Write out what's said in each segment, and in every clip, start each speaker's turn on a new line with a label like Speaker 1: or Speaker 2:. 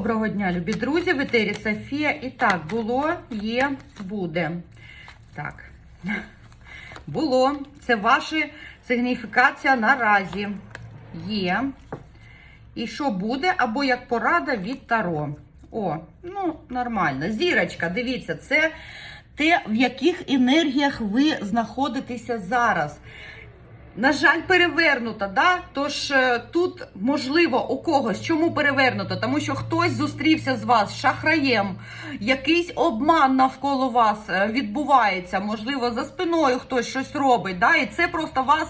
Speaker 1: Доброго дня, любі друзі, в етері Софія. І так, було, є, буде. Так. Було. Це ваша сигніфікація наразі. Є. І що буде, або як порада від Таро. О, ну, нормально. Зірочка, дивіться, це те, в яких енергіях ви знаходитеся зараз. На жаль, перевернута, да? Тож е, тут можливо у когось. Чому перевернуто? Тому що хтось зустрівся з вас шахраєм, якийсь обман навколо вас е, відбувається. Можливо, за спиною хтось щось робить. Да? І це просто вас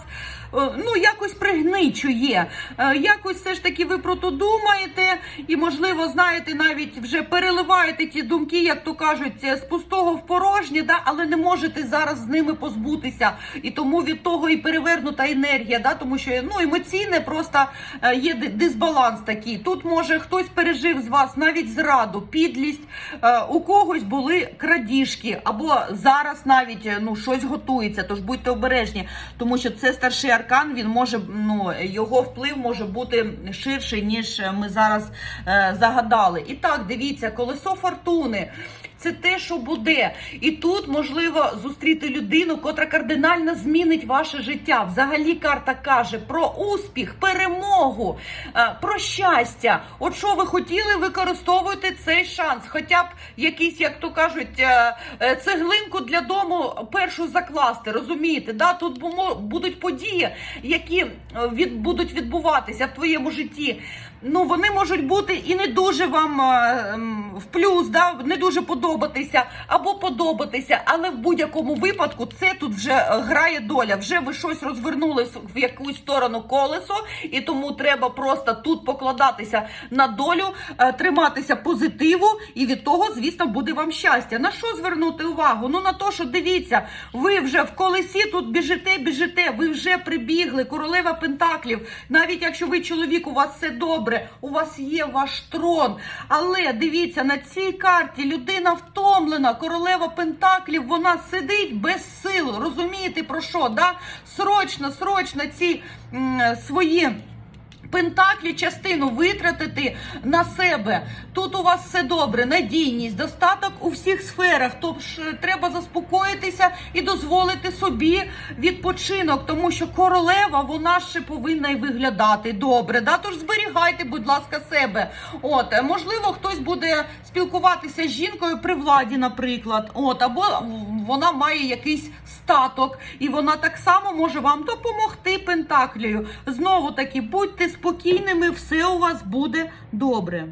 Speaker 1: ну, якось пригничує. Е, Якось все ж таки ви про то думаєте, і, можливо, знаєте, навіть вже переливаєте ті думки, як то кажуть, з пустого в порожнє, да? але не можете зараз з ними позбутися. І тому від того і перевернута енергія, да? тому що ну, емоційне просто е, є дисбаланс такий. Тут може хтось пережив з вас навіть зраду, підлість, е, у когось були крадіжки, або зараз навіть е, ну, щось готується, тож будьте обережні, тому що це старший аркан, він може, ну, його вплив може бути ширший, ніж ми зараз е, загадали. І так, дивіться, колесо фортуни. Це те, що буде. І тут можливо зустріти людину, котра кардинально змінить ваше життя. Взагалі карта каже про успіх, перемогу, е, про щастя. От що ви хотіли, використовуйте цей шанс. Хоча б якийсь, як то кажуть, е, е, цеглинку для дому першу закласти. Розумієте? Да? Тут будуть події, які від, будуть відбуватися в твоєму житті. Ну, вони можуть бути і не дуже вам в плюс, да, не дуже подобатися або подобатися, але в будь-якому випадку це тут вже е, грає доля. Вже ви щось розвернули в- в якусь сторону колесо, і тому треба просто тут покладатися на долю, е, триматися позитиву, і від того, звісно, буде вам щастя. На що звернути увагу? Ну на те, що дивіться, ви вже в колесі тут біжите, біжите, ви вже прибігли, королева Пентаклів. Навіть якщо ви чоловік, у вас все добре, у вас є ваш трон. Але дивіться, на цій карті людина втомлена, королева Пентаклів, вона сидить без сил. Розумієте про що? Да? Срочно, срочно ці м, свої. Пентаклі частину витратити на себе. Тут у вас все добре, надійність, достаток у всіх сферах. Е, треба заспокоїтися і дозволити собі відпочинок, тому що королева вона ще повинна і виглядати добре. Да? Тож зберігайте, будь ласка, себе. От е, можливо, хтось буде спілкуватися з жінкою при владі, наприклад. От або вона має якийсь статок, і вона так само може вам допомогти Пентаклію. Знову таки, будьте спокійними, все у вас буде добре.